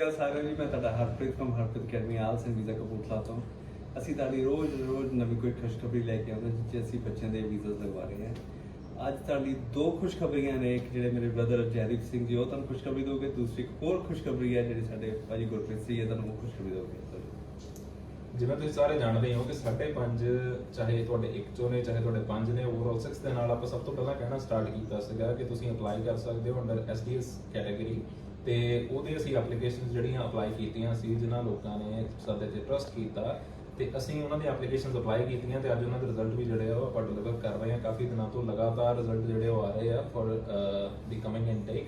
ਅਕਾਲ ਸਾਰਿਆਂ ਨੂੰ ਮੈਂ ਤੁਹਾਡਾ Harpreet firm Harpreet academy IELTS and visa Kapurthala ਤੋਂ। ਅਸੀਂ ਤੁਹਾਡੀ ਰੋਜ਼ ਰੋਜ਼ ਨਵੀਂ ਕੋਈ ਖੁਸ਼ਖਬਰੀ ਲੈ ਕੇ ਆਉਂਦੇ, ਜਿੱਥੇ ਅਸੀਂ ਬੱਚਿਆਂ ਦੇ ਵੀਜ਼ਾ ਲਗਵਾ ਰਹੇ ਹਾਂ। ਅੱਜ ਤੁਹਾਡੀ ਦੋ ਖੁਸ਼ਖਬਰੀਆਂ ਨੇ, ਇੱਕ ਜਿਹੜੇ ਮੇਰੇ ਬ੍ਰਦਰ ਜੈਦੀਪ ਸਿੰਘ ਜੀ, ਉਹ ਤੁਹਾਨੂੰ ਖੁਸ਼ਖਬਰੀ ਦੋਗੇ, ਦੂਸਰੀ ਇੱਕ ਹੋਰ ਖੁਸ਼ਖਬਰੀ ਹੈ, ਜਿਹੜੀ ਸਾਡੇ ਭਾਜੀ ਗੁਰਪ੍ਰੀਤ ਸਿੰਘ ਜੀ ਤੁਹਾਨੂੰ ਉਹ ਖੁਸ਼ਖਬਰੀ ਦੋਗੇ। ਜਿਵੇਂ ਤੁਸੀਂ ਸਾਰੇ ਜਾਣਦੇ ਹੋ ਕਿ 5.5 ਚਾਹੇ ਤੁਹਾਡੇ ਇੱਕ ਚੋਂ ਨੇ, ਚਾਹੇ ਤੁਹਾਡੇ ਪੰਜ ਨੇ ਓਵਰਆਲ 6 ਦੇ ਨਾਲ ਆਪਾਂ ਸਭ ਤੋਂ ਪਹਿਲਾਂ ਕਹਿਣਾ ਸਟਾਰਟ ਕੀਤਾ ਸੀਗਾ ਕਿ ਤੁਸੀਂ ਅਪਲਾਈ ਕਰ ਸਕਦੇ ਹੋ ਅੰਡਰ ਐਸਡੀਐਸ ਕੈਟਾਗਰੀ ਤੇ ਉਹਦੇ ਅਸੀਂ ਐਪਲੀਕੇਸ਼ਨਸ ਜਿਹੜੀਆਂ ਅਪਲਾਈ ਕੀਤੀਆਂ ਸੀ, ਜਿਨ੍ਹਾਂ ਲੋਕਾਂ ਨੇ ਸਾਡੇ ਤੇ ਟਰਸਟ ਕੀਤਾ ਤੇ ਅਸੀਂ ਉਹਨਾਂ ਦੀ ਐਪਲੀਕੇਸ਼ਨਸ ਅਪਲਾਈ ਕੀਤੀਆਂ ਤੇ ਅੱਜ ਉਹਨਾਂ ਦੇ ਰਿਜ਼ਲਟ ਵੀ ਜਿਹੜੇ ਆ ਉਹ ਆਪਾਂ ਡਿਲੀਵਰ ਕਰ ਰਹੇ ਹਾਂ। ਕਾਫੀ ਦਿਨਾਂ ਤੋਂ ਲਗਾਤਾਰ ਰਿਜ਼ਲਟ ਜਿਹੜੇ ਉਹ ਆ ਰਹੇ ਆ ਫॉर ਦੀ ਕਮਿੰਗ ਇਨਟੇਕ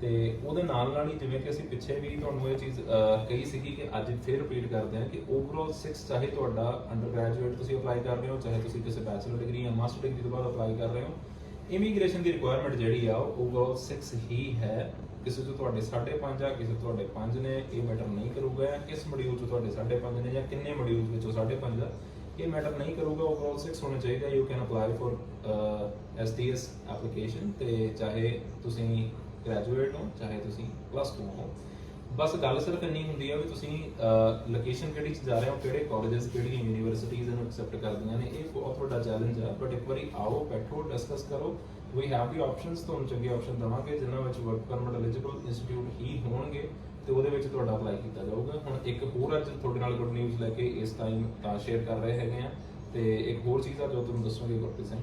ਤੇ ਉਹਦੇ ਨਾਲ ਨਾਲ ਹੀ ਜਿਵੇਂ ਕਿ ਅਸੀਂ ਪਿੱਛੇ ਵੀ ਤੁਹਾਨੂੰ ਇਹ ਚੀਜ਼ ਕਹੀ ਸੀਗੀ ਕਿ ਅੱਜ ਫਿਰ ਰਿਪੀਟ ਕਰਦੇ ਹਾਂ ਕਿ ਓਵਰਆਲ 6 ਚਾਹੇ ਤੁਹਾਡਾ ਅੰਡਰ ਗ੍ਰੈਜੂਏਟ ਤੁਸੀਂ ਅਪਲਾਈ ਕਰ ਰਹੇ ਹੋ, ਚਾਹੇ ਤੁਸੀਂ ਕਿਸੇ ਬੈਚਲਰ ਡਿਗਰੀ ਜਾਂ ਮਾਸਟਰ ਡਿਗਰੀ ਤੋਂ ਬਾਅਦ ਅਪਲਾਈ ਕਰ ਰਹੇ ਹੋ ਇਮੀਗ੍ਰੇਸ਼ਨ ਦੀ ਰਿਕੁਆਇਰਮੈਂਟ ਜਿਹੜੀ ਆ, ਉਹ ਓਵਰਆਲ 6 ਹੀ ਹੈ। ਕਿਸੇ ਤੋਂ ਤੁਹਾਡੇ 5.5 ਆ, ਕਿਸੇ ਤੋਂ ਤੁਹਾਡੇ 5 ਨੇ, ਇਹ ਮੈਟਰ ਨਹੀਂ ਕਰੂਗਾ। ਕਿਸ ਮੋਡਿਊਲ ਤੋਂ ਤੁਹਾਡੇ 5.5 ਨੇ ਜਾਂ ਕਿੰਨੇ ਮੋਡਿਊਲ ਵਿੱਚੋਂ 5.5 ਆ, ਇਹ ਮੈਟਰ ਨਹੀਂ ਕਰੂਗਾ। ਓਵਰਆਲ 6 ਹੋਣਾ ਚਾਹੀਦਾ। You can apply for SDS application ਤੇ ਚਾਹੇ ਤੁਸੀਂ ਗ੍ਰੈਜੂਏਟ ਹੋ, ਚਾਹੇ ਤੁਸੀਂ ਪਲੱਸ 2 ਹੋ। ਬਸ ਗੱਲ ਸਿਰਫ ਇੰਨੀ ਹੁੰਦੀ ਆ ਵੀ ਤੁਸੀਂ ਲੋਕੇਸ਼ਨ ਕਿਹੜੀ ਚ ਜਾ ਰਹੇ ਹੋ, ਕਿਹੜੇ ਕਾਲਜਸ ਕਿਹੜੀਆਂ ਯੂਨੀਵਰਸਿਟੀਜ਼ ਇਹਨੂੰ ਐਕਸੈਪਟ ਕਰਦੀਆਂ ਨੇ, ਇਹ ਬਹੁਤ ਵੱਡਾ ਚੈਲੰਜ ਆ। ਬਟ ਇੱਕ ਵਾਰੀ ਆਓ, ਬੈਠੋ ਡਿਸਕਸ ਕਰੋ। ਵੀ ਹੈਵ ਦੀ ਆਪਸ਼ਨਸ ਤੁਹਾਨੂੰ ਚੰਗੇ ਆਪਸ਼ਨ ਦਵਾਂਗੇ, ਜਿਨ੍ਹਾਂ ਵਿੱਚ ਵਰਕ ਪਰਮਿਟ ਐਲੀਜੀਬਲ ਇੰਸਟੀਚਿਊਟ ਹੀ ਹੋਣਗੇ, ਤੇ ਉਹਦੇ ਵਿੱਚ ਤੁਹਾਡਾ ਅਪਲਾਈ ਕੀਤਾ ਜਾਊਗਾ। ਹੁਣ ਇੱਕ ਹੋਰ ਅੱਜ ਤੁਹਾਡੇ ਨਾਲ ਗੁੱਡ ਨਿਊਜ਼ ਲੈ ਕੇ ਇਸ ਟਾਈਮ ਤਾਂ ਸ਼ੇਅਰ ਕਰ ਰਹੇ ਹੈਗੇ ਆ। ਤੇ ਇੱਕ ਹੋਰ ਚੀਜ਼ ਆ ਜੋ ਤੁਹਾਨੂੰ ਦੱਸੋਗੇ, ਗੁਰਪ੍ਰੀਤ ਸਿੰਘ।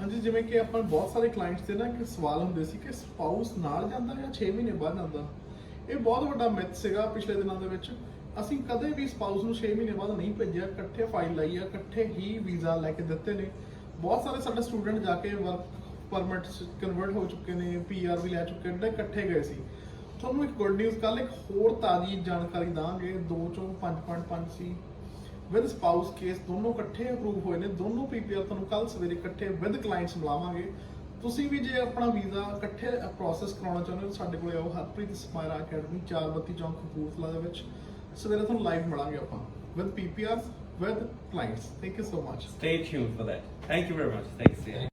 ਹਾਂਜੀ, ਜਿਵੇਂ ਕਿ ਆਪਾਂ ਬਹੁਤ ਸਾਰੇ ਕਲਾਇੰਟਸ ਦੇ ਨਾ ਕਿ ਸਵਾਲ ਹੁੰਦੇ ਸੀ ਕਿ ਸਪਾਊਸ ਨਾਲ ਜਾਂਦਾ ਜਾਂ 6 ਮਹੀਨੇ ਬਾਅਦ ਜਾਂਦਾ? ਇਹ ਬਹੁਤ ਵੱਡਾ ਮਿਥ ਸੀਗਾ ਪਿਛਲੇ ਦਿਨਾਂ ਦੇ ਵਿੱਚ। ਅਸੀਂ ਕਦੇ ਵੀ ਸਪਾਊਸ ਨੂੰ 6 ਮਹੀਨੇ ਬਾਅਦ ਨਹੀਂ ਭੇਜਿਆ, ਇਕੱਠੇ ਫਾਈਲ ਲਾਈ ਆ, ਇਕੱਠੇ ਹੀ ਵੀਜ਼ਾ ਲੈ ਕੇ ਦਿੱਤੇ ਨੇ। ਬਹੁਤ ਸਾਰੇ ਸਾਡੇ ਸਟੂਡੈਂਟ ਜਾ ਕੇ ਵਰਕ ਪਰਮਿਟ ਕਨਵਰਟ ਹੋ ਚੁੱਕੇ ਨੇ ਪੀਆਰ ਵੀ ਲੈ ਚੁੱਕੇ ਨੇ ਇਕੱਠੇ ਗਏ ਸੀ। ਤੁਹਾਨੂੰ ਇੱਕ ਗੁੱਡ ਨਿਊਜ਼ ਕੱਲ ਇੱਕ ਹੋਰ ਤਾਜ਼ੀ ਜਾਣਕਾਰੀ ਦਾਂਗੇ 2 ਚੋਂ 5.5 ਸੀ। ਵਿਦ ਸਪਾਊਸ ਕੇਸ ਦੋਨੋਂ ਇਕੱਠੇ ਅਪਰੂਵ ਹੋਏ ਨੇ, ਦੋਨੋਂ ਪੀਪੀਆਰ ਤੁਹਾਨੂੰ ਕੱਲ ਸਵੇਰੇ ਇਕੱਠੇ ਵਿਦ ਕਲਾਇੰਟਸ ਮਿਲਾਵਾਂਗੇ। ਤੁਸੀਂ ਵੀ ਜੇ ਆਪਣਾ ਵੀਜ਼ਾ ਇਕੱਠੇ ਪ੍ਰੋਸੈਸ ਕਰਾਉਣਾ ਚਾਹੁੰਦੇ ਹੋ ਸਾਡੇ ਕੋਲੇ ਆਓ, ਹਰਪ੍ਰੀਤ ਸਮਾਇਰਾ ਅਕੈਡਮੀ 432 ਚੌਂਕ ਕਪੂਰਥਲਾ ਦੇ ਵਿੱਚ ਸਵੇਰੇ ਤੁਹਾਨੂੰ ਲਾਈਵ ਮਿਲਾਂਗੇ ਆਪਾਂ with PPRs with clients thank you so much Stay tuned for that. Thank you very much. Thanks. Yeah.